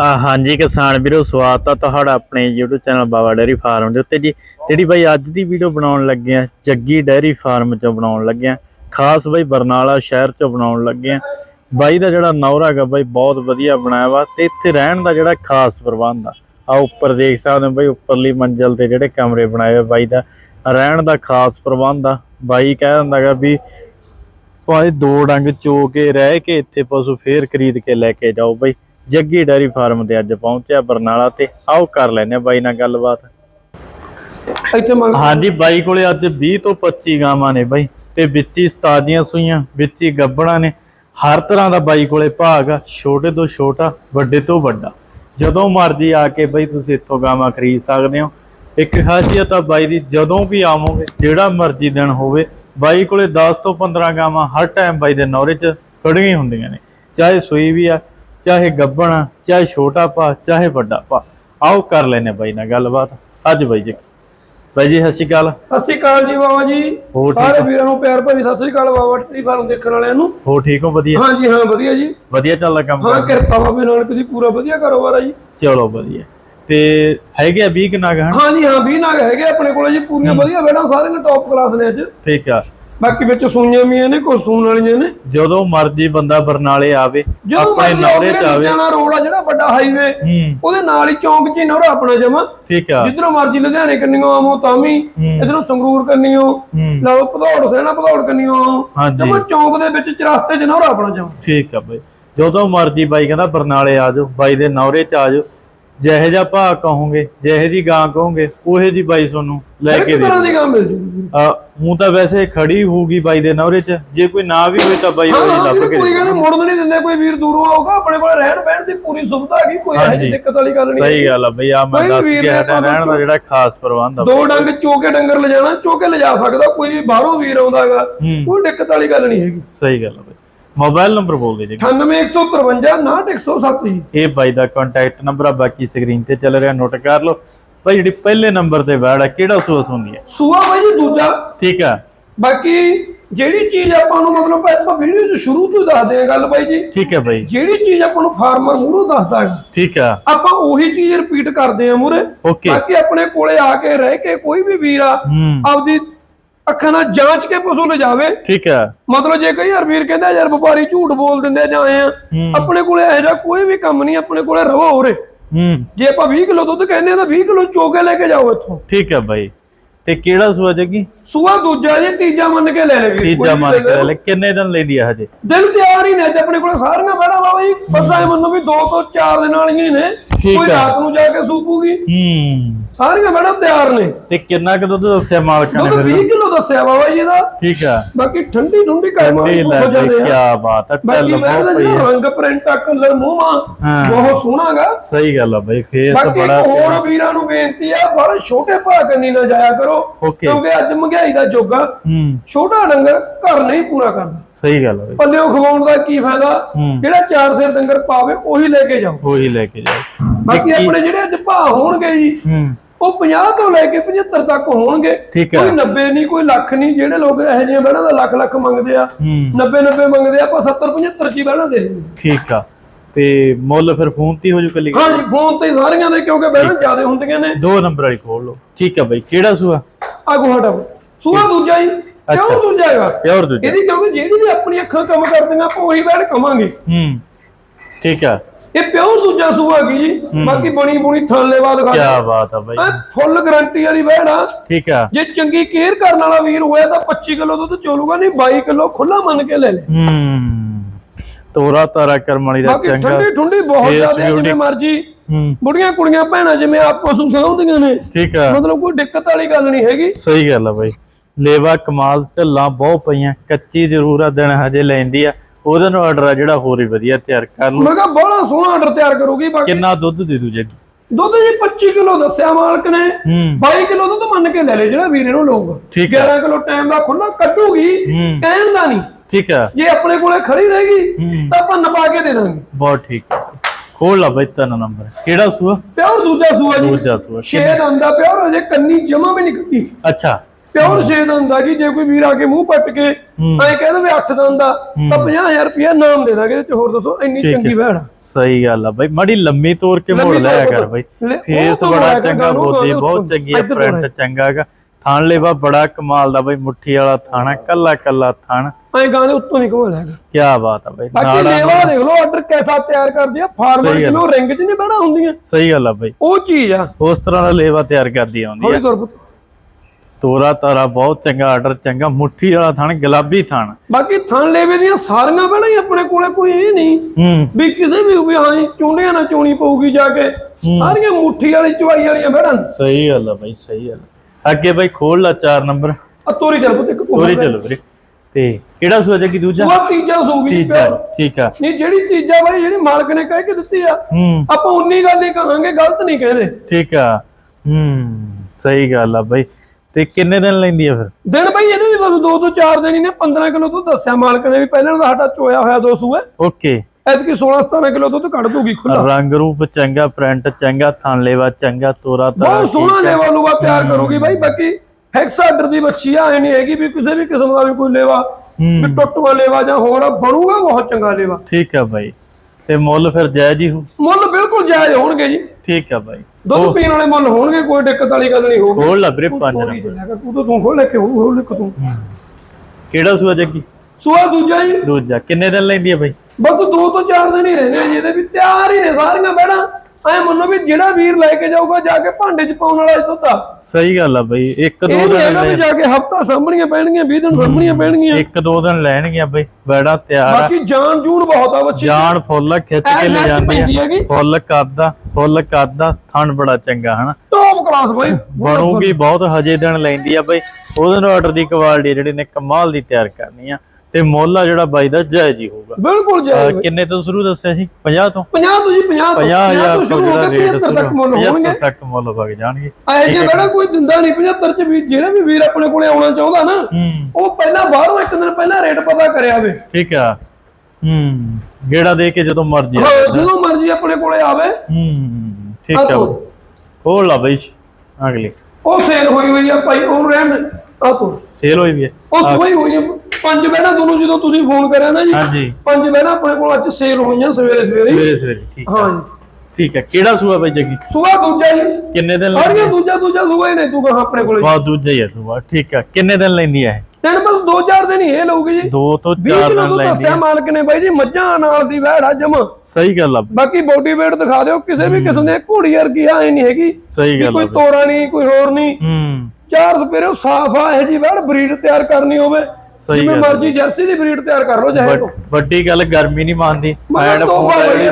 ਆ ਹਾਂਜੀ ਕਿਸਾਨ ਵੀਰੋ, ਸਵਾਗਤ ਆ ਤੁਹਾਡਾ ਆਪਣੇ YouTube channel Baba dairy farm ਦੇ ਉੱਤੇ ਜੀ। ਜਿਹੜੀ ਬਾਈ ਅੱਜ ਦੀ ਵੀਡੀਓ ਬਣਾਉਣ ਲੱਗੇ ਆ, ਜੱਗੀ ਡੇਅਰੀ ਫਾਰਮ ਚੋਂ ਬਣਾਉਣ ਲੱਗੇ ਆ। ਖਾਸ ਬਾਈ ਬਰਨਾਲਾ ਸ਼ਹਿਰ ਚੋਂ ਬਣਾਉਣ ਲੱਗੇ ਆ। ਬਾਈ ਦਾ ਜਿਹੜਾ ਨੌਰਾ ਹੈਗਾ ਬਾਈ ਬਹੁਤ ਵਧੀਆ ਬਣਾਇਆ ਵਾ ਤੇ ਇੱਥੇ ਰਹਿਣ ਦਾ ਜਿਹੜਾ ਖਾਸ ਪ੍ਰਬੰਧ ਆ। ਆ ਉੱਪਰ ਦੇਖ ਸਕਦੇ ਹੋ ਬਾਈ, ਉੱਪਰਲੀ ਮੰਜ਼ਲ ਤੇ ਜਿਹੜੇ ਕਮਰੇ ਬਣਾਏ ਹੋਏ ਬਾਈ ਦਾ। ਰਹਿਣ ਦਾ ਖਾਸ ਪ੍ਰਬੰਧ ਆ। ਬਾਈ ਕਹਿ ਦਿੰਦਾਗਾ ਵੀ ਭਾਵੇਂ ਦੋ ਡੰਗ ਚੋ ਕੇ ਰਹਿ ਕੇ ਇੱਥੇ ਪਸ਼ੂ ਫੇਰ ਖਰੀਦ ਕੇ ਲੈ ਕੇ ਜਾਓ ਬਾਈ। ਜੱਗੀ ਡੈਰੀ ਫਾਰਮ ਤੇ ਅੱਜ ਪਹੁੰਚਿਆ ਬਰਨਾਲਾ ਤੇ। ਆਓ ਕਰ ਲੈਨੇ ਆ ਬਾਈ ਨਾਲ ਗੱਲਬਾਤ। ਇੱਥੇ ਮੰਗ ਹਾਂਜੀ ਬਾਈ ਕੋਲੇ ਅੱਜ 20 ਤੋਂ 25 ਗਾਵਾਂ ਨੇ ਬਾਈ ਤੇ ਵਿੱਚ ਹੀ ਤਾਜ਼ੀਆਂ ਸੂਈਆਂ ਵਿੱਚ ਹੀ ਗੱਬੜਾਂ ਨੇ। ਹਰ ਤਰ੍ਹਾਂ ਦਾ ਬਾਈ ਕੋਲੇ ਭਾਗ ਆ ਛੋਟੇ ਤੋਂ ਛੋਟਾ ਵੱਡੇ ਤੋਂ ਵੱਡਾ। ਜਦੋਂ ਮਰਜ਼ੀ ਆ ਕੇ ਬਾਈ ਤੁਸੀਂ ਇੱਥੋਂ ਗਾਵਾਂ ਖਰੀਦ ਸਕਦੇ ਹੋ। ਇੱਕ ਖਾਸੀਅਤ ਆ ਬਾਈ ਦੀ ਜਦੋਂ ਵੀ ਆਵੋਗੇ ਜਿਹੜਾ ਮਰਜ਼ੀ ਦਿਨ ਹੋਵੇ ਬਾਈ ਕੋਲੇ 10 ਤੋਂ 15 ਗਾਵਾਂ ਹਰ ਟਾਈਮ ਬਾਈ ਦੇ ਨੌਰੇ 'ਚ ਖੜੀਆਂ ਹੁੰਦੀਆਂ ਨੇ। ਚਾਹੇ ਸੂਈ ਵੀ ਆ ਚਾਹੇ ਗੱਬਣ ਚਾਹੇ ਛੋਟਾ ਭਾ ਚਾਹੇ ਵੱਡਾ ਭਾ। ਆਓ ਕਰ ਲੈਨੇ ਬਾਈ ਨਾਲ ਗੱਲਬਾਤ। ਅੱਜ ਬਾਈ ਜੀ। ਬਾਈ ਜੀ ਸਤਿ ਸ਼੍ਰੀ ਅਕਾਲ। ਸਤਿ ਸ਼੍ਰੀ ਅਕਾਲ ਜੀ ਬਾਬਾ ਜੀ। ਸਾਰੇ ਵੀਰਾਂ ਨੂੰ ਪਿਆਰ ਭਰੀ ਸਤਿ ਸ਼੍ਰੀ ਅਕਾਲ ਬਾਬਾ ਟਰੀ ਫਾਰਮ ਦੇਖਣ ਵਾਲਿਆਂ ਨੂੰ। ਹੋ ਠੀਕ ਹੋ? ਵਧੀਆ। ਹਾਂਜੀ ਹਾਂ ਵਧੀਆ ਜੀ। ਵਧੀਆ ਚੱਲਦਾ ਕੰਮ ਹਾਂ ਕਿਰਪਾ ਬਾਬੇ ਨਾਨਕ ਦੀ ਪੂਰਾ ਵਧੀਆ ਕਾਰੋਬਾਰ ਆ ਜੀ। ਚਲੋ ਵਧੀਆ। ਤੇ ਹੈਗੇ ਆ 20 ਕਿੰਨਾ ਗਹਣ ਹਾਂਜੀ ਹਾਂ 20 ਨਾਗ ਹੈਗੇ ਆਪਣੇ ਕੋਲੇ ਜੀ। ਪੂਰੀਆਂ ਵਧੀਆ ਬੈਠਾ ਸਾਰੀਆਂ ਟੌਪ ਕਲਾਸ ਨੇ ਅੱਜ। ਠੀਕ ਆ। ਬਾਕੀ ਵਿੱਚ ਸੂਈਆਂ ਵੀ ਨੇ ਕੁਝ ਸੂਣ ਵਾਲੀਆਂ ਨੇ। ਜਦੋਂ ਮਰਜ਼ੀ ਬੰਦਾ ਬਰਨਾਲੇ ਆਵੇ ਆਪਣੇ ਨੌਰੇ ਚ ਆਵੇ ਲੁਧਿਆਣਾ ਰੋਡ ਆ ਜਿਹੜਾ ਵੱਡਾ ਹਾਈਵੇ ਉਹਦੇ ਨਾਲ ਹੀ ਚੌਂਕ 'ਚ ਹੀ ਨੌਰਾ ਆਪਣਾ ਜਮਾ। ਠੀਕ ਆ। ਜਿੱਧਰੋਂ ਮਰਜ਼ੀ ਲੁਧਿਆਣੇ ਕੰਨੀਓ ਆਵੋ ਤਾਂ ਵੀ ਇਧਰੋਂ ਸੰਗਰੂਰ ਕੰਨੀਓ ਲਓ ਭਦੌੜ ਸੈਣਾ ਭਦੌੜ ਕੰਨੀਓ ਆਵੋ। ਜਮਾ ਚੌਂਕ ਦੇ ਵਿੱਚ ਚਰਸਤੇ 'ਚ ਨੌਰਾ ਆਪਣਾ ਜਮਾ। ਠੀਕ ਆ ਬਾਈ। ਜਦੋਂ ਮਰਜ਼ੀ ਬਾਈ ਕਹਿੰਦਾ ਬਰਨਾਲੇ ਆ ਜਾਓ ਬਾਈ ਦੇ ਨੌਰੇ ਚ ਆ ਜਾਓ। ਜਿਹੇ ਜਿਹਾ ਭਾਅ ਕਹੋਗੇ ਜਿਹੇ ਜੀ ਗਾਂ ਕਹੋਗੇ ਉਹੇ ਜੀ ਬਾਈ ਤੁਹਾਨੂੰ ਲੈ ਕੇ ਦੇ ਤਰ੍ਹਾਂ ਦੀ ਗਾਂ ਮਿਲ ਜੂਗੀ ਆ ਹੂੰ ਤਾਂ ਵੈਸੇ ਖੜੀ ਹੋਊਗੀ ਬਾਈ ਦੇ ਨੌਰੇ ਚ ਜੇ ਕੋਈ ਨਾ ਵੀ ਹੋਵੇ ਤਾਂ ਬਾਈ ਉਹੀ ਹਾਂ ਲੱਭ ਕੇ ਕੋਈ ਗੱਲ ਨਹੀਂ ਮੁੜਨ ਨਹੀਂ ਦਿੰਦੇ ਕੋਈ ਵੀਰ ਦੂਰੋਂ ਆਊਗਾ ਆਪਣੇ ਕੋਲ ਰਹਿਣ ਬਹਿਣ ਦੀ ਪੂਰੀ ਸੁਵਿਧਾ ਹੈਗੀ ਕੋਈ ਇਹੋ ਦਿੱਕਤ ਵਾਲੀ ਗੱਲ ਨਹੀਂ ਸਹੀ ਗੱਲ ਆ ਬਈ ਆ ਮੈਂ ਦੱਸ ਕੇ ਆਪਾਂ ਰਹਿਣ ਦਾ ਜਿਹੜਾ ਖਾਸ ਪ੍ਰਬੰਧ ਆ ਦੋ ਡੰਗ ਚੋਕੇ ਡੰਗਰ ਲਿਜਾਣਾ ਚੋਕੇ ਲਿਜਾ ਸਕਦਾ ਕੋਈ ਵੀ ਬਾਹਰੋਂ ਵੀਰ ਆਉਂਦਾਗਾ ਕੋਈ ਦਿੱਕਤ ਵਾਲੀ ਗੱਲ ਨਹੀਂ ਹੈਗੀ। ਸਹੀ ਗੱਲ ਆ ਬਈ। ਮੋਬਾਈਲ ਨੰਬਰ ਬੋਲ ਦੇ ਜੀ। 98153 69107 ਜੀ। ਇਹ ਬਾਈ ਦਾ ਕੰਟੈਕਟ ਨੰਬਰ ਆ ਬਾਕੀ ਸਕਰੀਨ ਤੇ ਚੱਲ ਰਿਹਾ ਨੋਟ ਕਰ ਲਓ। ਭਾਈ ਜਿਹੜੀ ਪਹਿਲੇ ਨੰਬਰ ਤੇ ਬੈੜ ਆ ਕਿਹੜਾ ਸੋਸ ਹੁੰਦੀ ਹੈ ਸੂਆ ਬਾਈ ਜੀ ਦੂਜਾ। ਠੀਕ ਆ। ਬਾਕੀ ਜਿਹੜੀ ਚੀਜ਼ ਆਪਾਂ ਨੂੰ ਮਤਲਬ ਆਪਾਂ ਵੀਡੀਓ ਚ ਸ਼ੁਰੂ ਤੋਂ ਹੀ ਦੱਸਦੇ ਆ ਗੱਲ ਬਾਈ ਜੀ। ਠੀਕ ਹੈ ਬਾਈ। ਜਿਹੜੀ ਚੀਜ਼ ਆਪਾਂ ਨੂੰ ਫਾਰਮਰ ਮੂਹਰੋਂ ਦੱਸਦਾ ਹੈਗਾ ਠੀਕ ਆ। ਆਪਾਂ ਉਹੀ ਚੀਜ਼ ਰਿਪੀਟ ਕਰਦੇ ਆ ਮੂਰੇ ਓਕੇ ਬਾਕੀ ਆਪਣੇ ਕੋਲੇ ਆ ਕੇ ਰਹਿ ਕੇ ਕੋਈ ਵੀ ਵੀਰ ਆ ਹੂੰ। ਆਪਦੀ ਅੱਖਾਂ ਨਾਲ ਜਾਂਚ ਕੇ ਪਸ਼ੂ ਲਿਜਾਵੇ ਠੀਕ ਆ। ਮਤਲਬ ਜੇ ਕਈ ਵਾਰ ਵੀਰ ਕਹਿੰਦਾ ਯਾਰ ਵਪਾਰੀ ਝੂਠ ਬੋਲ ਦਿੰਦੇ ਜਾਂ ਆਏ ਆ ਹੂੰ। ਆਪਣੇ ਕੋਲੇ ਇਹੋ ਜਿਹਾ ਕੋਈ ਵੀ ਕੰਮ ਨਹੀਂ ਆਪਣੇ ਕੋਲੇ ਰਵੋ ਹੋਰੇ ਹੂੰ। ਜੇ ਆਪਾਂ 20 ਕਿਲੋ ਦੁੱਧ ਕਹਿੰਦੇ ਆ ਤਾਂ 20 ਕਿਲੋ ਚੋਕੇ ਲੈ ਕੇ ਜਾਓ ਇੱਥੋਂ। ਠੀਕ ਆ ਬਾਈ। ਤੇ ਕਿਹੜਾ ਸੂਆ ਜੱਗੀ? ਸੂਆ ਦੂਜਾ ਜੇ ਤੀਜਾ ਮੰਨ ਕੇ ਲੈ ਲੈ ਵੀਰ ਤੀਜਾ ਮੰਨ ਕੇ ਲੈ ਕਿੰਨੇ ਦਿਨ ਲੈਂਦੀ ਆ ਹਜੇ? ਦਿਨ ਤਿਆਰ ਹੀ ਨੇ ਅੱਜ ਆਪਣੇ ਕੋਲੇ ਸਾਰੀਆਂ ਬੜਾ ਬਾਬਾ ਜੀ ਪਤਾ ਹੈ ਮੈਨੂੰ ਵੀ 2 ਤੋਂ 4 ਦਿਨ ਵਾਲੀਆਂ ਹੀ ਨੇ। ਕੋਈ। ਰਾਤ ਨੂੰ ਜਾ ਕੇ ਸੂਪੂਗੀ। ਹੂੰ। ਸਾਰੀਆਂ ਬੜਾ ਤਿਆਰ ਨੇ। ਤੇ ਕਿੰਨਾ ਕੁ ਦੁੱਧ ਦੱਸਿਆ ਮਾਲਕਾਂ ਨੇ ਫਿਰ? 20 ਕਿਲੋ ਦੱਸਿਆ ਬਾਬਾ ਜੀ ਇਹਦਾ। ਠੀਕ ਆ। ਬਾਕੀ ਠੰਡੀ ਠੰਡੀ ਕਾਇਮਾਂ ਲੈ ਹੋ ਬਈ ਜਾਂਦੇ ਕੀ ਆ ਬਾਤ ਆ ਟੱਲ ਬਹੁਤ ਪਈ ਆ। ਰੰਗ ਪ੍ਰਿੰਟ ਆ ਕਲਰ ਮੂੰਹਾਂ ਹਾਂ। ਬਹੁਤ ਸੋਹਣਾਗਾ ਸਹੀ ਗੱਲ ਆ ਬਾਈ ਫੇਸ ਬਾਕੀ ਬੜਾ ਹੋਰ ਵੀਰਾਂ ਨੂੰ ਬੇਨਤੀ ਆ ਬੜੇ ਛੋਟੇ ਭਾ ਕੰਨੀ ਨਾ ਜਾਇਆ ਕਰੋ ਕਿਉਂਕਿ ਅੱਜ ਮਹਿੰਗਾਈ ਦਾ ਆ। ਹੂੰ। ਛੋਟਾ ਡੰਗਰ ਘਰ ਨਹੀਂ ਪੂਰਾ ਕਰਦਾ। ਸਹੀ ਗੱਲ ਆ ਬਾਈ। ਪੱਲਿਓ ਖਵਾਉਣ ਦਾ ਕੀ ਫਾਇਦਾ? ਹੂੰ। ਜਿਹੜਾ ਚਾਰ ਸਿਰ ਡੰਗਰ ਪਾਵੇ ਉਹੀ ਲੈ ਕੇ ਜਾਓ। ਉਹੀ ਲੈ ਕੇ ਜਾਓ। ਬਾਕੀ ਆਪਣੇ ਜਿਹੜੇ ਅੱਜ ਭਾ ਹੋਣਗੇ ਜੀ ਹੂੰ। ਉਹ 50 ਤੋਂ ਲੈ ਕੇ 75 ਤੱਕ ਹੋਣਗੇ। ਆ। ਕੋਈ 90 ਨਹੀਂ ਕੋਈ ਲੱਖ ਨਹੀਂ ਜਿਹੜੇ ਲੋਕ ਇਹੋ ਜਿਹੇ ਬਹਿਣਾ ਦਾ ਲੱਖ ਲੱਖ ਮੰਗਦੇ ਆ। ਹੂੰ। 90 90 ਮੰਗਦੇ ਆ ਆਪਾਂ 70 75 ਚ ਹੀ ਬਹਿਣਾ ਦੇ ਦਿੰਦੇ ਠੀਕ ਆ। ਤੇ ਮੁੱਲ ਫਿਰ ਫੋਨ ਤੇ ਹੀ ਹੋ ਜੂ ਕੱਲੀ ਹਾਂ ਜੀ ਫੋਨ ਤੇ ਹੀ ਸਾਰੀਆਂ ਦੇ ਕਿਉਂਕਿ ਬਹਿਣਾ ਜ਼ਿਆਦਾ ਹੁੰਦੀਆਂ ਨੇ। ਦੋ ਨੰਬਰ ਵਾਲੀ ਖੋਲ ਲਓ। ਠੀਕ ਆ ਬਾਈ ਕਿਹੜਾ ਸੂਆ? ਆਗੂ ਹਟਾ ਸੂਆ ਦੂਜਾ ਹੀ। ਕਿਉਂ ਦੂਜਾ ਹੈਗਾ। ਪਿਓਰ ਦੁੱਧ ਇਹਦੀ ਕਿਉਂਕਿ ਜਿਹੜੀ ਵੀ ਆਪਣੀ ਅੱਖਾਂ ਕੰਮ ਕਰਦੀਆਂ ਆਪਾਂ ਉਹੀ ਬੈਠ ਕਵਾਂਗੇ। ਹੂੰ ਠੀਕ ਆ। ਇਹ ਪਿਓਰ ਦੂਜਾ ਸੂਆ ਕੀ ਜੀ। ਬਾਕੀ ਬਣੀ ਬੁਣੀ ਥੱਲੇ ਬਾਅਦ ਖਾ ਕੀ ਬਾਤ ਆ ਬਾਈ ਫੁੱਲ ਗਾਰੰਟੀ ਵਾਲੀ ਬਹਿਣਾ ਠੀਕ ਆ। ਜੇ ਚੰਗੀ ਕੇਅਰ ਕਰਨ ਵਾਲਾ ਵੀਰ ਹੋਇਆ ਤਾਂ 25 ਕਿਲੋ ਦੁੱਧ ਚੋਲੂਗਾ ਨਹੀਂ 22 ਕਿਲੋ ਖੁੱਲਾ ਮੰਨ ਕੇ ਲੈ ਲੈ। ਹੂੰ ਤੋਰਾ ਤਾਰਾ ਕਰਮ ਵਾਲੀ ਦਾ ਬਾਕੀ ਚੰਗਾ ਠੰਡੀ ਠੰਡੀ ਬਹੁਤ ਜ਼ਿਆਦਾ। ਜਿਵੇਂ ਮਰਜ਼ੀ। ਬੁੜੀਆਂ ਕੁੜੀਆਂ ਭੈਣਾਂ ਜਿਵੇਂ ਆਪ ਪਸ਼ੂ ਸਲਾਉਂਦੀਆਂ ਨੇ। ਠੀਕ ਆ। ਮਤਲਬ ਕੋਈ ਦਿੱਕਤ ਵਾਲੀ ਗੱਲ ਨਹੀਂ ਹੈਗੀ। ਸਹੀ ਗੱਲ ਆ ਬਾਈ। ਲੇਵਾ ਕਮਾਲ ਢੱਲਾਂ ਬਹੁਤ ਪਈਆਂ ਕੱਚੀ ਜ਼ਰੂਰ ਆ ਦਿਨ ਹਜੇ ਲੈਂਦੀ ਆ। ਉਹਦੇ ਨੂੰ ਆਰਡਰ ਆ ਜਿਹੜਾ ਹੋਰ ਹੀ ਵਧੀਆ ਤਿਆਰ ਕਰ ਲਓ। ਮੈਂ ਕਿਹਾ ਬੜਾ ਸੋਹਣਾ ਆਰਡਰ ਤਿਆਰ ਕਰੂਗੀ ਬਾਕੀ ਕਿੰਨਾ ਦੁੱਧ ਦੇ ਦੂ ਜੱਗੀ ਦੁੱਧ ਜੀ 25 ਕਿਲੋ ਦੱਸਿਆ ਮਾਲਕ ਨੇ। ਹੂੰ। 22 ਕਿਲੋ ਦੁੱਧ ਮੰਨ ਕੇ ਲੈ ਲੈ ਜਿਹੜਾ ਵੀਰ ਇਹਨੂੰ ਲਊਗਾ। ਠੀਕ ਆ। 11 ਕਿਲੋ ਟਾਈਮ ਦਾ ਖੁੱਲਾ ਕੱਢੂਗੀ ਹੂੰ। ਕਹਿਣ ਦਾ ਨਹੀਂ। ਠੀਕ ਆ। ਜੇ ਆਪਣੇ ਕੋਲੇ ਖੜੀ ਰਹੇਗੀ ਹੂੰ। ਤਾਂ ਆਪਾਂ ਨਪਾ ਕੇ ਦੇ ਦਾਂਗੇ। ਬਹੁਤ ਠੀਕ। ਖੋਲ ਲਾ ਬਾਈ ਤਨ ਨੰਬਰ। ਕਿਹੜਾ ਸੂਆ? ਪਿਓਰ ਦੂਜਾ ਸੂਆ ਜੀ। ਦੂਜਾ ਸੂਆ। ਛੇ ਦੰਦਾ ਪਿਓਰ ਹੋ ਜੇ ਕੰਨੀ ਜਮਾ ਵੀ ਨਹੀਂ ਕੱਢੀ। ਅੱਛਾ। ਪਿਓਰ ਛੇ ਦਾ ਹੁੰਦਾ ਕਿ ਜੇ ਕੋਈ ਵੀਰ ਆ ਕੇ ਮੂੰਹ ਪੱਟ ਕੇ। ਐਂ ਕਹਿੰਦਾ ਵੀ 8 ਦਾ ਹੁੰਦਾ ਤਾਂ 50000 ਰੁਪਇਆ ਨਾਮ ਦੇ ਦਾਂਗੇ ਚ ਹੋਰ ਦੱਸੋ ਇੰਨੀ। ਚੰਗੀ ਭੈਣ ਸਹੀ ਗੱਲ ਆ ਬਾਈ ਮਾੜੀ ਲੰਮੀ ਤੋੜ ਕੇ ਮੋੜ ਲਿਆ ਤੋਰ ਕਰ। ਬਾਈ। ਲੈ, ਫੇਸ ਤੋਂ ਬੜਾ ਚੰਗਾ ਬੋਦੀ ਬਹੁਤ ਚੰਗੀ ਆ ਪ੍ਰਿੰਟ ਚੰਗਾ ਹੈਗਾ। ਥਣ ਲੇਵਾ ਬੜਾ ਕਮਾਲ ਦਾ ਬਾਈ ਮੁੱਠੀ ਵਾਲਾ ਥਾਣਾ ਕੱਲਾ ਕੱਲਾ ਥਣ। ਐਂ ਗਾਂ ਦੇ ਉੱਤੋਂ ਨਹੀਂ ਘੁੰਮ ਲੈਗਾ ਕੀ ਬਾਤ ਆ ਬਾਈ ਬਾਕੀ ਲੇਵਾ ਦੇਖ ਲਓ ਆਰਡਰ ਕੈਸਾ ਤਿਆਰ ਕਰਦੀ ਆ ਫਾਰਮਰ। ਜਿਹਨੂੰ ਰਿੰਗ 'ਚ ਨਹੀਂ ਬਹਿਣਾ ਹੁੰਦੀਆਂ। ਸਹੀ ਗੱਲ ਆ ਬਾਈ। ਉਹ ਚੀਜ਼ ਆ। ਉਸ ਤਰ੍ਹਾਂ ਦਾ ਲੇਵਾ ਤਿਆਰ ਕਰਦੀ ਆਉਂਦੀ ਆ। ਤੁਰ। ਤੋਰਾ ਬਹੁਤ ਚੰਗਾ ਆਰਡਰ ਚੰਗਾ ਮੁੱਠੀ ਵਾਲਾ ਥਣ ਗੁਲਾਬੀ ਥਣ ਬਾਕੀ ਥਣ ਲੇਵੇ ਦੀਆਂ ਸਾਰੀਆਂ ਪਹਿਲਾਂ ਹੀ ਆਪਣੇ ਕੋਲੇ ਕੋਈ ਇਹ ਨਹੀਂ। ਵੀ ਕਿਸੇ ਵੀ ਵੀ ਹਾਂ ਚੁੰਡੀਆਂ ਨਾ ਚੋਣੀ ਪਊਗੀ ਜਾ ਕੇ। ਸਾਰੀਆਂ ਮੁੱਠੀ ਵਾਲੀ ਚਵਾਈ ਵਾਲੀਆਂ ਬਹਿਣਾ ਸਹੀ ਗੱਲ ਆ ਬਾਈ ਸਹੀ ਗੱਲ। ਅੱਗੇ ਬਾਈ ਖੋਲ ਲਾ 4 ਨੰਬਰ। ਆ ਤੋਰੀ ਚੱਲ ਪੁੱਤ ਇੱਕ ਤੋਰੀ ਚਲੋ ਵੀਰੇ। ਤੇ ਕਿਹੜਾ ਸੂਆ ਜੱਗੀ ਦੂਜਾ? ਉਹ ਤੀਜਾ ਸੂਗੀ ਜੀ ਤੀਜਾ ਠੀਕ ਆ। ਨਹੀਂ ਜਿਹੜੀ ਚੀਜ਼ਾਂ ਬਾਈ ਜਿਹੜੀ ਮਾਲਕ ਨੇ ਕਹਿ ਕੇ ਦਿੱਤੀ ਆ ਆਪਾਂ ਉਨੀ ਗੱਲ ਹੀ ਕਹਾਂਗੇ ਗਲਤ ਨਹੀਂ ਕਹਿੰਦੇ ਠੀਕ ਆ। ਹੂੰ ਸਹੀ ਗੱਲ ਆ ਬਾਈ। ਤੇ ਕਿੰਨੇ ਦਿਨ ਲੈਂਦੀ ਆ ਫਿਰ? ਦਿਨ ਬਈ ਇਹਦੇ ਵੀ ਬਸ 2 ਤੋਂ 4 ਦਿਨ ਹੀ ਨੇ 15 ਕਿਲੋ ਤੋਂ ਦੱਸਿਆ ਮਾਲਕ ਨੇ ਵੀ ਪਹਿਲਾਂ ਦਾ ਸਾਡਾ ਚੋਇਆ ਹੋਇਆ ਦੋ ਸੂਏ। ਓਕੇ। ਐਤਕੀ 16 17 ਕਿਲੋ ਦੁੱਧ ਕੱਢ ਦੂਗੀ ਖੁੱਲਾ ਰੰਗ ਰੂਪ ਚੰਗਾ ਪ੍ਰਿੰਟ ਚੰਗਾ ਥਣ ਲੇਵਾ ਚੰਗਾ ਤੋਰਾ ਤਾਰਾ ਬਹੁਤ ਸੋਹਣਾ ਲੇਵਾ ਲੂਵਾ ਤਿਆਰ ਕਰੂਗੀ ਬਾਈ ਬਾਕੀ ਹੈਕਸ ਆਰਡਰ ਦੀ ਬੱਚੀ ਆ ਨਹੀਂ ਹੈਗੀ ਵੀ ਕਿਸੇ ਵੀ ਕਿਸਮ ਦਾ ਵੀ ਕੋਈ ਲੇਵਾ ਵੀ ਟੁੱਟਵਾ ਲੇਵਾ ਜਾਂ ਹੋਰ ਬਣੂਗਾ ਬਹੁਤ ਚੰਗਾ ਲੇਵਾ। ਠੀਕ ਆ ਬਾਈ। ਤੇ ਮੁੱਲ ਫਿਰ ਜਾਇਜ਼ ਹੀ ਹੋ ਮੁੱਲ ਬਿਲਕੁਲ ਜਾਇਜ਼ ਹੋਣਗੇ ਜੀ। ਠੀਕ ਆ ਬਾਈ। ਦੁੱਧ ਪੀਣ ਵਾਲੇ ਮੁੱਲ ਹੋਣਗੇ ਕੋਈ ਦਿੱਕਤ ਵਾਲੀ ਗੱਲ ਨਹੀਂ ਹੋਊਗੀ। ਖੋਲ ਲਾ ਵੀਰੇ ਪੰਜ ਨੰਬਰ ਤੂੰ ਤਾਂ ਤੂੰ ਖੋਲ ਲੈ ਕੇ ਉਹ ਖੋਲ ਲੈ ਕੇ ਤੂੰ ਕਿਹੜਾ ਸੂਆ ਜੱਗੀ ਸੂਆ ਦੂਜਾ ਜੀ। ਦੂਜਾ। ਕਿੰਨੇ ਦਿਨ ਲੈਂਦੀ ਆ ਬਾਈ? ਬਸ ਦੋ ਤੋਂ ਚਾਰ ਦਿਨ ਹੀ ਰਹਿੰਦੇ ਜੀ ਇਹਦੇ ਵੀ ਤਿਆਰ ਹੀ ਨੇ ਸਾਰੀਆਂ ਬੈਣਾ ਐ ਮੰਨੋ ਵੀ ਜਿਹੜਾ ਵੀਰ ਲੈ ਕੇ ਜਾਊਗਾ ਜਾ ਕੇ ਭਾਂਡੇ 'ਚ ਪਾਉਣ ਵਾਲਾ ਦੁੱਧ ਆ ਸਹੀ ਗੱਲ ਆ ਬਾਈ ਇੱਕ ਦੋ ਇਹ ਨਹੀਂ ਹੈਗਾ ਵੀ ਜਾ ਕੇ ਹਫਤਾ ਸਾਂਭਣੀਆਂ ਪੈਣਗੀਆਂ 20 ਦਿਨ ਸਾਂਭਣੀਆਂ ਪੈਣਗੀਆਂ। ਇੱਕ ਦੋ ਦਿਨ ਲੈਣਗੀਆਂ ਬਾਈ ਬੜਾ ਤਿਆਰ ਆ। ਬਾਕੀ ਜਾਨ ਜੂਨ ਬਹੁਤ ਆ ਬੱਚੇ। ਜਾਨ ਫੁੱਲ ਖਿੱਚ ਕੇ ਐ ਲੈ ਜਾਂਦੀ ਪੈਂਦੀ ਆ ਫੁੱਲ ਕਰਦਾ ਫੁੱਲ ਕਰਦਾ ਥਣ ਬੜਾ ਚੰਗਾ ਹਨਾ? ਟੌਪ ਕਲਾਸ ਬਾਈ। ਬਣੂਗੀ ਬਹੁਤ ਹਜੇ ਦਿਨ ਲੈਂਦੀ ਆ ਬਾਈ। ਉਹਦੇ ਨਾਲ ਆਰਡਰ ਦੀ ਕੁਆਲਿਟੀ ਜਿਹੜੀ ਨੇ ਕਮਾਲ ਦੀ ਤਿਆਰ ਕਰਨੀ ਆ। ਤੇ ਮੁੱਲ ਆ ਜਿਹੜਾ ਬਾਈ ਦਾ ਜਾਇਜ਼ ਹੀ ਹੋਊਗਾ। ਬਿਲਕੁਲ ਅਹ ਜਾਇਜ਼ ਕਿੰਨੇ ਤੋਂ ਸ਼ੁਰੂ ਦੱਸਿਆ ਸੀ? 50 ਤੋਂ? 50 ਤੋਂ ਜੀ 50 ਤੋਂ। 50000 ਤੋਂ ਸ਼ੁਰੂ ਹੋ ਕੇ ਰੇਟ 75 ਤੱਕ ਮੁੱਲ ਹੋਣਗੇ। ਤੱਕ ਮੁੱਲ ਵਗ ਜਾਣਗੇ। ਐ ਜੇ ਬੜਾ ਕੋਈ ਦਿੰਦਾ ਨਹੀਂ। 75 ਚ ਵੀ ਜਿਹੜੇ ਵੀ ਵੀਰ ਆਪਣੇ ਕੋਲੇ ਆਉਣਾ ਚਾਹੁੰਦਾ ਨਾ ਹੂੰ। ਉਹ ਪਹਿਲਾਂ ਬਾਹਰੋਂ ਇੱਕ ਦਿਨ ਪਹਿਲਾਂ ਰੇਟ ਪਤਾ ਕਰਿਆ ਵੇ। ਠੀਕ ਆ। ਹੂੰ। ਗੇੜਾ ਦੇ ਕੇ ਜਦੋਂ ਮਰਜ਼ੀ ਹਾਂ, ਜਦੋਂ ਮਰਜ਼ੀ ਆਪਣੇ ਕੋਲੇ ਆਵੇ। ਹੂੰ ਠੀਕ ਆ। ਆ ਤੋ ਖੋਲ ਲਾ ਬਾਈ ਅਗਲੀ ਉਹ ਸੇਲ ਹੋਈ ਹੋਈ ਆ ਭਾਈ ਉਹ ਰਹਿਣ ਦੇ। ਆ ਤੋ ਸੇਲ ਹੋਈ ਵੀ ਹੈ ਉਹ ਸੋਈ ਹੋਈ ਆ। ਪੰਜ ਬਹਿਣਾ ਤੁਹਾਨੂੰ ਜਦੋਂ ਤੁਸੀਂ ਫੋਨ ਕਰਿਆ ਨਾ ਜੀ ਹਾਂਜੀ। ਪੰਜ ਬਹਿਣਾ ਆਪਣੇ ਕੋਲ ਅੱਜ ਸੇਲ ਹੋਈਆਂ ਸਵੇਰੇ ਸਵੇਰੇ। ਸਵੇਰੇ ਸਵੇਰੇ ਠੀਕ ਹਾਂ। ਜੀ ਠੀਕ ਹੈ ਕਿਹੜਾ ਸੂਆ ਬਾਈ ਜੱਗੀ? ਸੂਆ ਦੂਜਾ ਜੀ। ਕਿੰਨੇ ਦਿਨ ਸਾਰੀਆਂ ਦੂਜਾ ਦੂਜਾ ਸੂਆ ਹੀ ਨੇ ਤੂੰ ਕਹਾਂ ਆਪਣੇ ਕੋਲੇ ਬਹੁਤ ਦੂਜਾ ਹੀ ਹੈ ਸੂਆ ਠੀਕ ਹੈ। ਕਿੰਨੇ ਦਿਨ ਲੈਂਦੀ ਹੈ ਤਿੰਨ ਬਸ ਦੋ ਚਾਰ ਦਿਨ ਹੀ ਇਹ ਲਊਗੀ ਜੀ। ਦੋ ਤੋਂ 20 ਚਾਰ ਕਿਲੋ ਦਿਨ ਤੋਂ ਲੈਂਦੀ ਦੱਸਿਆ ਮਾਲਕ ਨੇ ਬਾਈ ਜੀ ਮੱਝਾਂ ਨਾਲ ਦੀ ਵਹਿੜ ਆ ਜਮਾ। ਸਹੀ ਗੱਲ ਆ। ਬਾਕੀ ਬੋਡੀ weight ਦਿਖਾ ਦਿਓ ਕਿਸੇ ਵੀ ਕਿਸਮ ਦੇ ਘੋੜੀ ਵਰਗੀ ਆ ਨਹੀਂ ਹੈਗੀ ਸਹੀ ਗੱਲ ਕੋਈ ਤੋਰਾ ਨਹੀਂ ਕੋਈ ਹੋਰ ਨਹੀਂ ਹੂੰ। ਚਾਰ ਸਪੇਰੇ ਸਾਫ਼ ਆ ਇਹ ਜੀ ਵਹਿੜ ਬਰੀਡ ਤਿਆਰ ਕਰਨੀ ਹੋਵੇ। ਸਹੀ ਜਿਵੇਂ। ਮਰਜ਼ੀ ਜਰਸੀ ਦੀ ਬਰੀਡ ਤਿਆਰ ਕਰ ਲਓ ਚਾਹੇ ਵੱਡ- ਵੱਡੀ ਗੱਲ ਗਰਮੀ ਨਹੀਂ ਮੰਨਦੀ। ਐਨ ਤੋਹਫਾ ਦੇ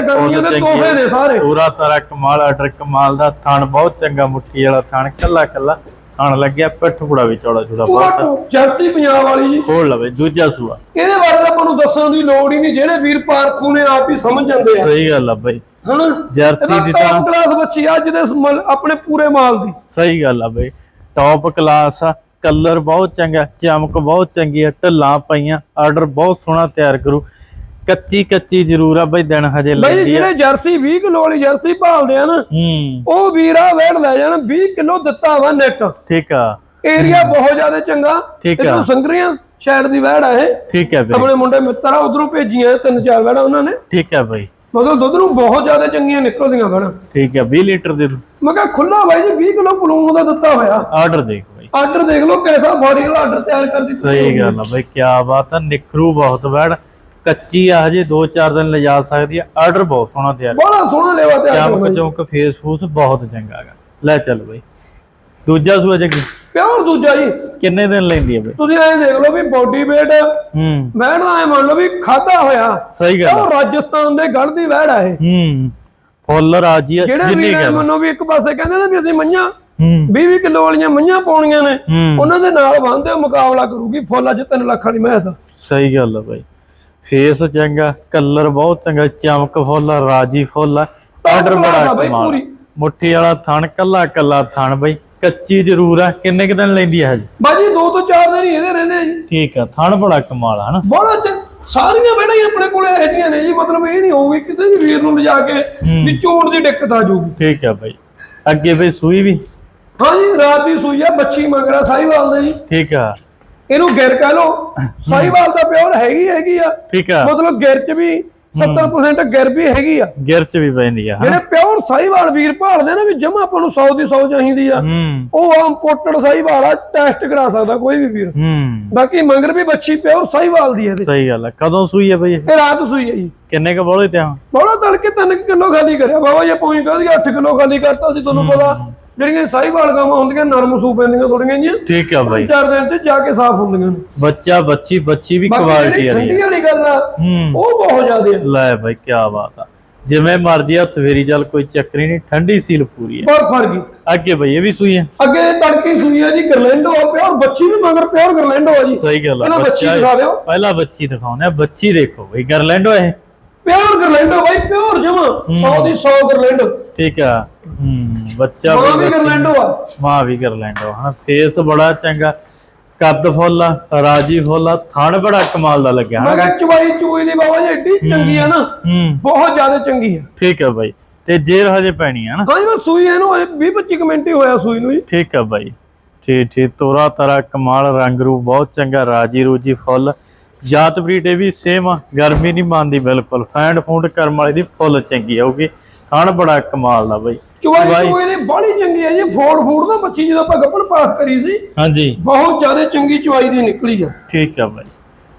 ਤੋਹਫੇ ਨੇ ਸਾਰੇ। ਪੂਰਾ ਤਾਰਾ ਕਮਾਲ ਆਰਡਰ ਕਮਾਲ ਦਾ ਥਣ ਬਹੁਤ ਚੰਗਾ ਮੁੱਠੀ ਵਾਲਾ ਥਣ ਕੱਲਾ ਕੱਲਾ ਥਣ ਲੱਗਿਆ ਪਿੱਠ ਪੂੜਾ ਵੀ ਚੌੜਾ ਚੌੜਾ ਬਹੁਤ ਜਰਸੀ ਪੰਜਾਬ ਵਾਲੀ ਜੀ। ਖੋਲ ਲਵੇ ਦੂਜਾ ਸੂਆ। ਇਹਦੇ ਬਾਰੇ ਤਾਂ ਆਪਾਂ ਨੂੰ ਦੱਸਣ ਦੀ ਲੋੜ ਹੀ ਨਹੀਂ ਜਿਹੜੇ ਵੀਰ ਪਾਰਖੂ ਨੇ ਆਪ ਹੀ ਸਮਝ ਜਾਂਦੇ ਆ। ਸਹੀ ਗੱਲ ਆ ਬਾਈ। ਹਨਾ? ਜਰਸੀ ਦੀ ਤਾਂ ਕਲਾਸ ਬੱਚੀ ਅੱਜ ਦੇ ਆਪਣੇ ਪੂਰੇ ਮਾਲ ਦੀ। ਸਹੀ ਗੱਲ ਆ ਬਈ। ਟੌਪ ਕਲਾਸ ਆ। ਕਲਰ ਬਹੁਤ ਚੰਗਾ ਚਮਕ ਬਹੁਤ ਚੰਗੀ ਆ ਢੱਲਾਂ ਪਈਆਂ ਆਰਡਰ ਬਹੁਤ ਸੋਹਣਾ ਤਿਆਰ ਕਰੂ। ਕੱਚੀ ਕੱਚੀ ਜ਼ਰੂਰ ਆ ਬਈ ਦਿਨ ਹਜੇ ਬਈ ਲੈਂਦੀ ਆ। ਜਿਹੜੇ ਜਰਸੀ 20 ਕਿਲੋ ਵਾਲੀ ਜਰਸੀ ਭਾਲਦੇ ਆ ਨਾ ਹੂੰ। ਉਹ ਵੀਰਾ ਵੇੜ ਲੈ ਜਾਣ 20 ਕਿਲੋ ਦਿੱਤਾ ਵਾ ਨੈਟ ਠੀਕ ਆ। ਏਰੀਆ ਬਹੁਤ ਜ਼ਿਆਦਾ ਚੰਗਾ ਠੀਕ ਆ। ਇਹਨੂੰ ਸੰਗਰੀਆਂ ਸ਼ਹਿਰ ਦੀ ਵਹਿੜ ਆ ਇਹ। ਠੀਕ ਹੈ ਬਈ। ਆਪਣੇ ਮੁੰਡੇ ਮਿੱਤਰ ਆ ਉਧਰੋਂ ਭੇਜੀਆਂ ਤਿੰਨ ਚਾਰ ਵਹਿੜਾਂ ਉਹਨਾਂ ਨੇ। ਠੀਕ ਹੈ ਬਈ। ਮਤਲਬ ਦੁੱਧ ਨੂੰ ਬਹੁਤ ਜ਼ਿਆਦਾ ਚੰਗੀਆਂ ਨਿਕਲਦੀਆਂ ਵਹਿੜਾਂ। ਠੀਕ ਹੈ 20 ਲੀਟਰ ਦੇ। ਮੈਂ ਕਿਹਾ ਖੁੱਲਾ ਬਾਈ ਜੀ 20 ਕਿਲੋ ਪਲੂਨ ਦਾ ਦਿੱਤਾ ਹੋਇਆ। ਆਰਡਰ ਦੇਖ ਆਰਡਰ ਦੇਖ ਲਓ ਕਿਹੜਾ ਬਾਡੀ ਵਾਲਾ ਆਰਡਰ ਤਿਆਰ ਕਰ ਦਿੱਤਾ ਸਹੀ ਗੱਲ ਆ ਬਈ ਕੀ ਬਾਤ ਆ ਨਿਖਰੂ ਬਹੁਤ ਬੈੜ ਕੱਚੀ ਆ ਹਜੇ 2-4 ਦਿਨ ਲਿਜਾ ਸਕਦੀ ਆ। ਆਰਡਰ ਬਹੁਤ ਸੋਹਣਾ ਤਿਆਰ ਬੜਾ ਸੋਹਣਾ ਲੈਵਾ ਤਿਆਰ ਚਮਕ ਚਮਕ ਫੇਸ ਫੂਸ ਬਹੁਤ ਚੰਗਾ ਹੈਗਾ। ਲੈ ਚੱਲ ਬਈ। ਦੂਜਾ ਸੂਆ ਜੱਗੀ ਪਿਓਰ ਦੂਜਾ ਜੀ। ਕਿੰਨੇ ਦਿਨ ਲੈਂਦੀ ਆ ਬਈ? ਤੁਸੀਂ ਐਂ ਦੇਖ ਲਓ ਵੀ ਬਾਡੀ weight ਹੂੰ। ਦਾ ਐ ਮੰਨ ਲਓ ਵੀ ਖਾਦਾ ਹੋਇਆ। ਸਹੀ ਗੱਲ ਆ। ਉਹ ਰਾਜਸਥਾਨ ਦੇ ਗੜ ਦੀ ਵਹਿੜ ਆ ਇਹ। ਹੂੰ। ਫੁੱਲ ਰਾਜੀ ਜਿਹੜੇ ਜਿੰਨੀ ਵੀ ਮੰਨੋ ਵੀ ਇੱਕ ਪਾਸੇ ਕਹਿੰਦੇ ਨੇ ਵੀ ਅਸੀਂ ਮੱਝਾਂ ਹੂੰ। 20 ਕਿਲੋ ਵਾਲੀਆਂ ਮੱਝਾਂ ਪਾਉਣੀਆਂ ਨੇ। ਉਹਨਾਂ ਦੇ ਨਾਲ ਬੰਦੇ ਮੁਕਾਬਲਾ ਕਰੂਗੀ। ਫੁੱਲ ਅੱਜ 3 ਲੱਖ ਵਾਲੀ ਮੈਂ ਦਾ। ਸਹੀ ਗੱਲ ਆ ਬਾਈ। ਫੇਸ ਚੰਗਾ ਕਲਰ ਬਹੁਤ ਚੰਗਾ ਚਮਕ ਫੁੱਲ ਆ, ਰਾਜੀ ਫੁੱਲ ਆ ਆਰਡਰ ਬੜਾ ਕਮਾਲ। ਮੁੱਠੀ ਵਾਲਾ ਥਣ ਕੱਲਾ ਕੱਲਾ ਥਣ ਬਈ। ਕੱਚੀ ਜ਼ਰੂਰ ਆ ਕਿੰਨੇ ਕੁ ਦਿਨ ਲੈਂਦੀ ਆ ਹਜੇ ਬਾਜੀ ਦੋ ਤੋਂ ਚਾਰ ਦਿਨ ਹੀ ਇਹਦੇ ਰਹਿੰਦੇ ਆ ਜੀ। ਠੀਕ ਆ ਥਣ ਬੜਾ ਕਮਾਲ ਆ ਹਨਾ? ਬੜਾ ਸਾਰੀਆਂ ਬੈਣਾ ਹੀ ਆਪਣੇ ਕੋਲੇ ਇਹੋ ਜਿਹੀਆਂ ਨੇ ਜੀ। ਮਤਲਬ ਇਹ ਨਹੀਂ ਹੋਊਗੀ ਕਿਸੇ ਵੀ ਵੀਰ ਨੂੰ ਲਿਜਾ ਕੇ ਵੀ ਚੋਣ ਦੀ ਦਿੱਕਤ ਆ ਜਾਊਗੀ। ਠੀਕ ਆ ਬਾਈ। ਅੱਗੇ ਬਈ ਸੂਈ ਵੀ? ਹਾਂ ਜੀ ਰਾਤ ਦੀ ਸੂਈ ਆ ਬੱਚੀ ਮੰਗਰਾ ਸਾਈਵਾਲ ਦਾ ਜੀ। ਠੀਕ ਆ। ਇਹਨੂੰ ਗਿਰ ਕਹਿ ਲੋ ਸਾਈਵਾਲ ਦਾ ਪਿਓਰ ਹੈਗੀ ਹੈਗੀ ਆ। ਠੀਕ ਆ। ਮਤਲਬ ਗਿਰ ਚ ਵੀ 70% ਗਿਰ ਵੀ ਹੈਗੀ ਆ। ਗਿਰ ਚ ਵੀ ਪੈਂਦੀ ਆ? ਜਿਹੜੇ ਪਿਓਰ ਸਾਈਵਾਲ ਵੀਰ ਭਾਲਦੇ ਨੇ ਵੀ ਜਮਾ ਆਪਾਂ ਨੂੰ 100 ਦੀ 100 ਚਾਹੀਦੀ ਆ। ਉਹ ਆਮ ਪੋਟੜ ਸਾਈਵਾਲ ਆ ਟੈਸਟ ਕਰਾ ਸਕਦਾ ਕੋਈ ਵੀ ਵੀਰ। ਬਾਕੀ ਮੰਗਰ ਵੀ ਬੱਚੀ ਪਿਓਰ ਸਾਈਵਾਲ ਦੀ ਹੈ ਸਹੀ ਗੱਲ ਆ। ਕਦੋਂ ਸੂਈ ਆ ਬਈ ਇਹ? ਰਾਤ ਸੂਈ ਹੈ ਜੀ। ਕਿੰਨੇ ਕ ਬੋਲੇ ਤੇ ਆ? ਬੜਾ ਤੜਕੇ 3 ਕਿਲੋ ਖਾਲੀ ਕਰਿਆ। ਬਾਬਾ ਜੀ ਪੌਂ ਕਹਦੀ 8 ਕਿਲੋ ਖਾਲੀ ਕਰਤਾ ਸੀ ਤੁਹਾਨੂੰ ਪਤਾ। ਜਿਹੜੀਆਂ ਸਾਈਵਾਲ ਗਾਵਾਂ ਹੁੰਦੀਆਂ ਨਰਮ ਸੂ ਪੈਂਦੀਆਂ ਥੋੜੀਆਂ ਜੀਆਂ ਠੀਕ ਆ ਬਾਈ। ਚਾਰ ਦਿਨ ਤੇ ਜਾ ਕੇ ਸਾਫ਼ ਹੁੰਦੀਆਂ ਨੇ। ਬੱਚਾ ਬੱਚੀ ਬੱਚੀ ਵੀ ਕੁਆਲਿਟੀ ਆ। ਰਹੀ ਠੰਡੀ ਵਾਲੀ ਗੱਲ ਆ ਹੂੰ। ਉਹ ਬਹੁਤ ਜ਼ਿਆਦੇ ਲੈ ਬਾਈ ਕੀ ਬਾਤ ਆ। ਜਿਵੇਂ ਮਰਜ਼ੀ ਹੱਥ ਫੇਰੀ ਚੱਲ ਕੋਈ ਚੱਕਰੀ ਨਹੀਂ ਠੰਡੀ ਸੀਲ ਪੂਰੀ ਹੈ ਪਰ ਫੜ ਗਈ ਅੱਗੇ ਬਈ ਇਹ ਵੀ ਸੂਈ ਹੈ ਅੱਗੇ ਤੜਕੀ ਸੂਈ ਆ ਜੀ ਗਰਲੈਂਡੋ ਆ ਪਿਓਰ ਬੱਚੀ ਵੀ ਮਗਰ ਪਿਓਰ ਗਰਲੈਂਡੋ ਆ ਜੀ। ਸਹੀ ਗੱਲ ਆ ਪਹਿਲਾਂ ਬੱਚੀ ਦਿਖਾ ਦਿਓ। ਪਹਿਲਾਂ ਬੱਚੀ ਦਿਖਾਉਂਦੇ ਆ ਬੱਚੀ ਦੇਖੋ ਬਈ ਗਰਲੈਂਡੋ ਇਹ। ਪਿਓਰ ਗਰਲੈਂਡੋ ਬਾਈ ਪਿਓਰ ਜਮਾ। 100 ਦੀ 100 ਗਰਲੈਂਡੋ। ਠੀਕ ਆ। ਹੂੰ ਬੱਚਾ ਮਾਂ ਵੀ ਗਰਲੈਂਡੋ ਆ। ਮਾਂ ਵੀ ਗਰਲੈਂਡੋ ਹਾਂ ਫੇਸ ਬੜਾ ਚੰਗਾ। ਕੱਦ ਫੁੱਲ ਆ ਰਾਜੀ ਫੁੱਲ ਆ ਥਣ ਬੜਾ ਕਮਾਲ ਦਾ ਲੱਗਿਆ। ਮੈਂ ਹਾਂ ਕਿਹਾ ਚਵਾਈ ਚੂਈ ਦੀ ਬਾਬਾ ਜੀ ਏਡੀ ਚੰਗੀ ਆ ਨਾ। ਬਹੁਤ ਜ਼ਿਆਦਾ ਚੰਗੀ ਆ। ਠੀਕ ਆ ਬਾਈ। ਤੇ ਜੇਰ ਹਜੇ ਪੈਣੀ ਆ ਨਾ? ਹਾਂ ਜੀ ਬਸ ਸੂਈ ਇਹਨੂੰ 20 25 ਕਮੈਂਟ ਹੀ ਹੋਇਆ ਸੂਈ ਨੂੰ ਜੀ। ਠੀਕ ਆ ਬਾਈ। ਠੀਕ ਠੀਕ ਤੋਰਾ ਤਰਾ ਕਮਾਲ ਰੰਗ ਰੂਪ ਬਹੁਤ ਚੰਗਾ ਰਾਜੀ ਰੂਜੀ ਫੁੱਲ। ਜਾਤ ਬਰੀਡ ਇਹ ਵੀ ਸੇਮ ਆ ਗਰਮੀ ਨਹੀਂ ਮੰਨਦੀ ਬਿਲਕੁਲ। ਫੈਂਡ ਫੂਡ ਕਰਮ ਵਾਲੀ ਦੀ ਫੁੱਲ ਚੰਗੀ ਆਊਗੀ। ਖਾਣ ਬੜਾ ਕਮਾਲ ਦਾ ਬਾਈ। ਚਵਾਈ ਚਵਾਈ- ਚੂਈ ਦੀ ਬੜੀ ਚੰਗੀ ਆ ਜੀ ਫੋੜ ਫੂੜ ਨਾ ਬੱਚੀ ਜਦੋਂ ਆਪਾਂ ਗੱਪਣ ਪਾਸ ਕਰੀ ਸੀ ਹਾਂਜੀ। ਬਹੁਤ ਜ਼ਿਆਦਾ ਚੰਗੀ ਚਵਾਈ ਦੀ ਨਿਕਲੀ ਆ। ਠੀਕ ਆ ਬਾਈ।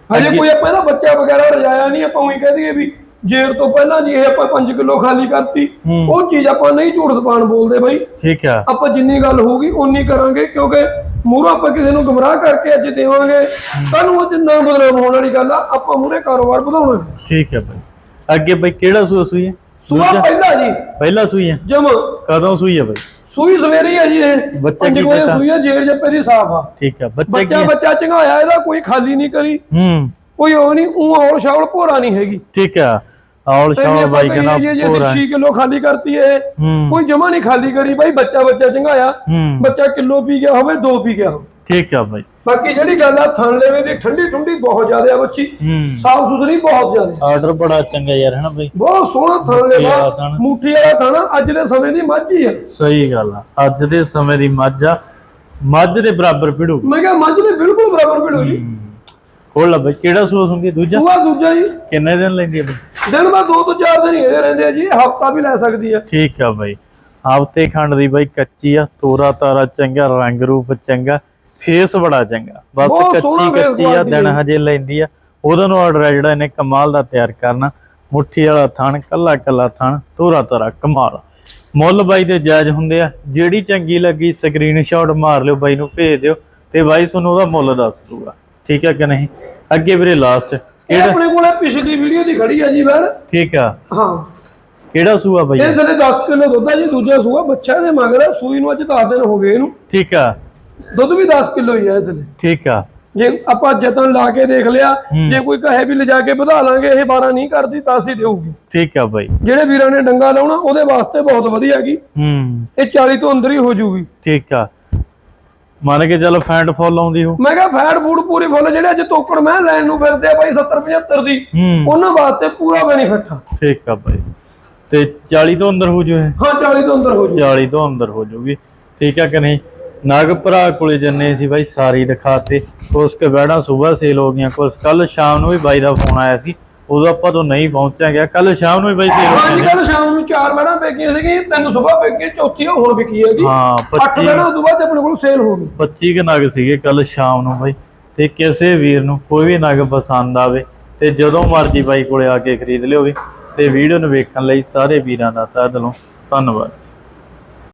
ਹਜੇ ਕੋਈ ਆਪਾਂ ਇਹਦਾ ਬੱਚਾ ਵਗੈਰਾ ਰਜਾਇਆ ਨਹੀਂ ਆਪਾਂ ਉਹੀ ਕਹਿ ਦਈਏ ਵੀ ਜੇਰ ਤੋਂ ਪਹਿਲਾਂ ਜੀ ਇਹ ਆਪਾਂ 5 ਕਿਲੋ ਖਾਲੀ ਕਰਤੀ। ਹੂੰ। ਉਹ ਚੀਜ਼ ਆਪਾਂ ਨਹੀਂ ਝੂਠ ਜ਼ਬਾਨ ਬੋਲਦੇ ਬਾਈ। ਠੀਕ ਆ। ਆਪਾਂ ਜਿੰਨੀ ਗੱਲ ਹੋਊਗੀ ਓਨੀ ਕਰਾਂਗੇ ਕਿਉਂਕਿ ਮੂਹਰੋਂ ਆਪਾਂ ਕਿਸੇ ਨੂੰ ਗੁੰਮਰਾਹ ਕਰਕੇ ਅੱਜ ਦੇਵਾਂਗੇ। ਤੁਹਾਨੂੰ ਉਹ ਜਿੰਨਾ ਹੋਣ ਵਾਲੀ ਗੱਲ ਆ ਆਪਾਂ ਮੂਹਰੇ ਕਾਰੋਬਾਰ ਵਧਾਉਣਾ। ਠੀਕ ਆ ਬਾਈ। ਅੱਗੇ ਬਾਈ ਕਿਹੜਾ ਸੂਆ ਸੂਈ ਹੈ ਸੂਆ ਪਹਿਲਾ ਜੀ। ਪਹਿਲਾ ਸੂਈ ਹੈ ਜਮ। ਕਦੋਂ ਸੂਈ ਹੈ ਬਾਈ? ਸੂਈ ਸਵੇਰੇ ਹੀ ਆ ਜੀ ਇਹ। ਬੱਚਾ ਪੰਜ ਕੀ ਵਜੇ? ਸੂਈ ਆ ਜੇੜ ਜੱਪੇ ਦੀ ਸਾਫ਼ ਆ। ਠੀਕ ਆ ਬੱਚਾ ਕੀ ਬੱਚਾ ਹੈ? ਬੱਚਾ ਚੰਗਾਇਆ ਇਹਦਾ ਕੋਈ ਖਾਲੀ ਨਹੀਂ ਕਰੀ। ਹੂੰ। ਕੋਈ ਉਹ ਨਹੀਂ ਉਹ ਔਲ ਸ਼ਾਵਲ ਭੋਰਾ ਨਹੀਂ ਹੈਗੀ। ਠੀਕ ਆ। ਔਲ ਸ਼ਾਲ ਬਾਈ ਕਹਿੰਦਾ ਪੂਰਾ 6 ਕਿਲੋ ਖਾਲੀ ਕਰਤੀ ਇਹ। ਹੂੰ। ਕੋਈ ਜਮਾ ਨਹੀਂ ਖਾਲੀ ਕਰੀ। ਬਾਈ ਬੱਚਾ ਬੱਚਾ ਚੰਗਾਇਆ। ਹੂੰ। ਬੱਚਾ ਕਿਲੋ ਪੀ ਗਿਆ ਹੋਵੇ ਦੋ ਪੀ ਗਿਆ ਹੋਵੇ। ਠੀਕ ਆ ਬਾਈ। ਬਾਕੀ ਜਿਹੜੀ ਗੱਲ ਆ ਥਣ ਲੈਵੇ ਦੀ ਠੰਡੀ ਠੰਡੀ ਬਹੁਤ ਜ਼ਿਆਦਾ ਆ ਬੱਚੀ। ਹੂੰ। ਸਾਫ਼ ਸੁਥਰੀ ਬਹੁਤ ਜ਼ਿਆਦਾ। ਆਰਡਰ ਬੜਾ ਚੰਗਾ ਯਾਰ ਹੈ ਨਾ ਬਾਈ? ਬਹੁਤ ਸੋਹਣਾ ਥਣ ਲੈਵਾ। ਮੁੱਠੀ ਵਾਲਾ ਥਣ ਅੱਜ ਦੇ ਸਮੇਂ ਦੀ ਮੱਝ ਹੀ ਆ। ਸਹੀ ਗੱਲ ਆ ਅੱਜ ਦੇ ਸਮੇਂ ਦੀ ਮੱਝ ਆ। ਮੱਝ ਦੇ ਬਰਾਬਰ ਭਿੜੂ। ਮੈਂ ਕਿਹਾ ਮੱਝ ਦੇ ਬਿਲਕੁਲ ਬਰਾਬਰ ਭਿੜੋ ਜੀ। ਕੋਲ ਲਾ ਬਾਈ ਕਿਹੜਾ ਸੂਆ ਸੁੰਗੀ ਦੂਜਾ? ਸੂਆ ਦੂਜਾ ਜੀ। ਕਿੰਨੇ ਦਿਨ ਲੈਂਦੀ ਆ ਬਾਈ? ਦਿਨ ਦਾ ਦੋ ਤੋਂ ਚਾਰ ਦਿਨ ਹੀ ਇਹਦੇ ਰਹਿੰਦੇ ਆ ਜੀ ਹਫਤਾ ਵੀ ਲੈ ਸਕਦੀ ਆ। ਠੀਕ ਆ ਬਾਈ। ਹਫ਼ਤੇ ਖੰਡ ਦੀ ਬਾਈ ਕੱਚੀ ਆ ਤੋਰਾ ਤਾਰਾ ਚੰਗਾ ਰੰਗ ਰੂਪ ਚੰਗਾ। ਫੇਸ ਬੜਾ ਚੰਗਾ। ਬਸ ਕੱਚੀ ਕੱਚੀ ਆ ਦਿਨ। ਹਜੇ ਲੈਂਦੀ ਆ। ਉਹਦਾ ਨੂੰ ਆਰਡਰ ਜਿਹੜਾ ਇਹਨੇ ਕਮਾਲ ਦਾ ਤਿਆਰ ਕਰਨਾ। ਮੁੱਠੀ ਵਾਲਾ ਥਣ ਕੱਲਾ ਕੱਲਾ ਥਣ ਤੋਰਾ ਤਾਰਾ ਕਮਾਲ। ਮੁੱਲ ਬਾਈ ਦੇ ਜਾਇਜ਼ ਹੁੰਦੇ ਆ। ਜਿਹੜੀ ਚੰਗੀ ਲੱਗੀ ਸਕਰੀਨਸ਼ਾਟ ਮਾਰ ਲਿਓ ਬਾਈ ਨੂੰ ਭੇਜ ਦਿਓ। ਤੇ ਬਾਈ ਤੁਹਾਨੂੰ ਉਹਦਾ ਮੁੱਲ ਦੱਸ ਦੂਗਾ। ਠੀਕ ਆ ਕਿ ਨਹੀਂ? ਅੱਗੇ ਵੀਰੇ ਲਾਸਟ ਇਹ ਆਪਣੇ ਕੋਲੇ ਪਿਛਲੀ ਵੀਡੀਓ ਦੀ ਖੜੀ ਆ ਜੀ ਬੈਣ ਠੀਕ ਆ। ਹਾਂ। ਕਿਹੜਾ ਸੂਆ ਬਾਈ? ਇਹ ਥੱਲੇ 10 ਕਿਲੋ ਦੁੱਧ ਆ ਜੀ ਦੂਜਾ ਸੂਆ ਬੱਚਾ ਦੇ ਮਗਰ ਸੂਈ ਨੂੰ ਅੱਜ 10 ਦਿਨ ਹੋ ਗਏ ਇਹਨੂੰ। ਠੀਕ ਆ। ਦੁੱਧ ਵੀ 10 ਕਿਲੋ ਹੀ ਆ ਇਸ ਥੱਲੇ ਠੀਕ ਆ। ਜੇ ਆਪਾਂ ਯਤਨ ਲਾ ਕੇ ਦੇਖ ਲਿਆ ਜੇ ਕੋਈ ਕਹੇ ਵੀ ਲਿਜਾ ਕੇ ਵਧਾ ਲਾਂਗੇ ਇਹ 12 ਨਹੀਂ ਕਰਦੀ ਤਾਂ ਅਸੀਂ ਦੇਊਗੀ। ਠੀਕ ਆ ਬਾਈ। ਜਿਹੜੇ ਵੀਰਾਂ ਨੇ ਡੰਗਾ ਲਾਉਣਾ ਉਹਦੇ ਵਾਸਤੇ ਬਹੁਤ ਵਧੀਆ ਹੈਗੀ। ਹੂੰ। ਇਹ 40 ਤੋਂ ਅੰਦਰ ਹੀ ਹੋ ਜੂਗੀ ਠੀਕ ਆ। ਮੰਨ ਕੇ ਚੱਲ ਫੈਂਟ ਫੁੱਲ ਆਉਂਦੀ ਹੋ। ਮੈਂ ਕਿਹਾ ਫੈਟ ਫੂਡ ਪੂਰੀ ਫੁੱਲ ਜਿਹੜੇ ਅੱਜ ਤੋਕੜ ਮੈਂ ਲੈਣ ਨੂੰ ਫਿਰਦੇ ਆ ਬਾਈ 70 75 ਦੀ ਹੂੰ। ਉਹਨਾਂ ਵਾਸਤੇ ਪੂਰਾ ਬੈਨੀਫਿਟ ਆ। ਠੀਕ ਆ ਬਾਈ। ਤੇ 40 ਤੋਂ ਅੰਦਰ ਹੋ ਜੂ ਇਹ? ਹਾਂ 40 ਤੋਂ ਅੰਦਰ ਹੋ ਜੂ 40 ਤੋਂ ਅੰਦਰ ਹੋ ਜੂਗੀ ਠੀਕ ਆ ਕਿ ਨਹੀਂ? ਨਗ ਭਰਾ ਕੋਲੇ ਜੰਨੇ ਸੀ ਬਾਈ ਸਾਰੀ ਦਿਖਾਤੇ। ਕੁਛ ਕੇ ਬੈੜਾਂ ਸਵੇਰ ਸੇਲ ਹੋ ਗਈਆਂ। ਕੁਛ ਕੱਲ ਸ਼ਾਮ ਨੂੰ ਵੀ ਬਾਈ ਦਾ ਫੋਨ ਆਇਆ ਸੀ। ਉਦੋਂ ਆਪਾਂ ਤੋਂ ਨਹੀਂ ਪਹੁੰਚਿਆ ਗਿਆ। ਕੱਲ ਸ਼ਾਮ ਨੂੰ ਵੀ ਬਾਈ ਸੇਲ ਹੋ ਅੱਜ ਗਈਆਂ। ਕੱਲ ਸ਼ਾਮ ਨੂੰ ਚਾਰ ਬੈਣਾ ਵੇਚੀਆਂ ਸੀਗੀਆਂ। ਤਿੰਨ ਸਵੇਰ ਵੇਚੀਆਂ ਚੌਥੀ ਹੁਣ ਵਿਕੀ ਹੈਗੀ ਹਾਂ ਅੱਠ 25 ਬੈਣਾ ਤੋਂ ਬਾਅਦ ਆਪਣੇ ਕੋਲ ਸੇਲ ਹੋ ਗਈ। 25 ਕੁ ਨਗ ਸੀਗੇ ਕੱਲ ਸ਼ਾਮ ਨੂੰ ਬਾਈ। ਤੇ ਕਿਸੇ ਵੀਰ ਨੂੰ ਕੋਈ ਵੀ ਨਗ ਪਸੰਦ ਆਵੇ ਤੇ ਜਦੋਂ ਮਰਜ਼ੀ ਬਾਈ ਕੋਲੇ ਆ ਕੇ ਖਰੀਦ ਲਿਓ ਵੀ। ਤੇ ਵੀਡੀਓ ਨੂੰ ਵੇਖਣ ਲਈ ਸਾਰੇ ਵੀਰਾਂ ਦਾ ਤਹਿ ਦਿਲੋਂ ਧੰਨਵਾਦ।